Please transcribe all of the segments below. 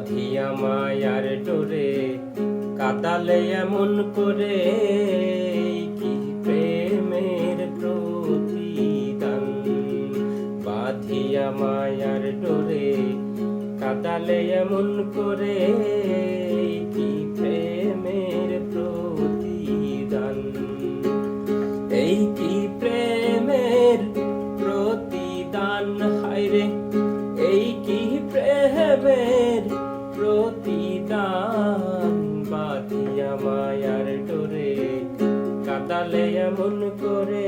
বাঁধিয়া মায়ার ডোরে, কাদালে এমন করে, কি প্রেমের প্রতিদান? বাঁধিয়া মায়ার ডোরে, কাদালে এমন করে, কি এমন করে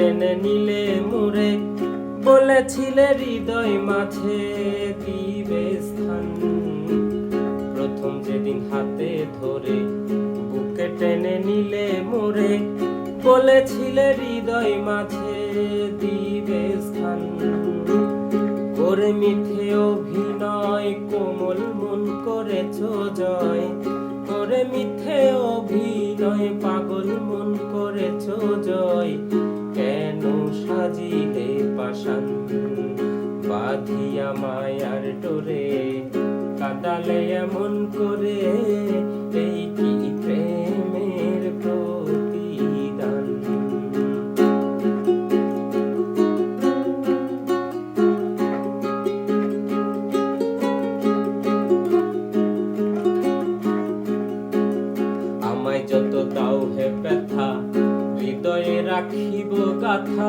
টেনে নিলে মুড়ে বলেছিলে হৃদয় মাঝে দিবে স্থান। প্রথম যেদিন হাতে ধরে বুকে টেনে নিলে মুড়ে বলেছিলে হৃদয় মাঝে দিবে স্থান। করে মিথ্যে অভিনয়, কোমল মন করেছ জয়। করে মিথ্যে অভিনয়, পাগল বাঁধিয়া মায়ার ডোরে কাদালে এমন করে, এই কি প্রেমের প্রতিদান? আমায় যত দাও হে ব্যথা, হৃদয়ে রাখিব গাথা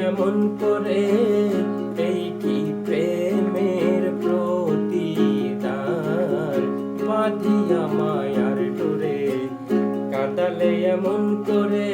এমন করে এই কি প্রেমের প্রতিদান? পাতিয়া মায়ার ডোরে কাঁদালে এমন করে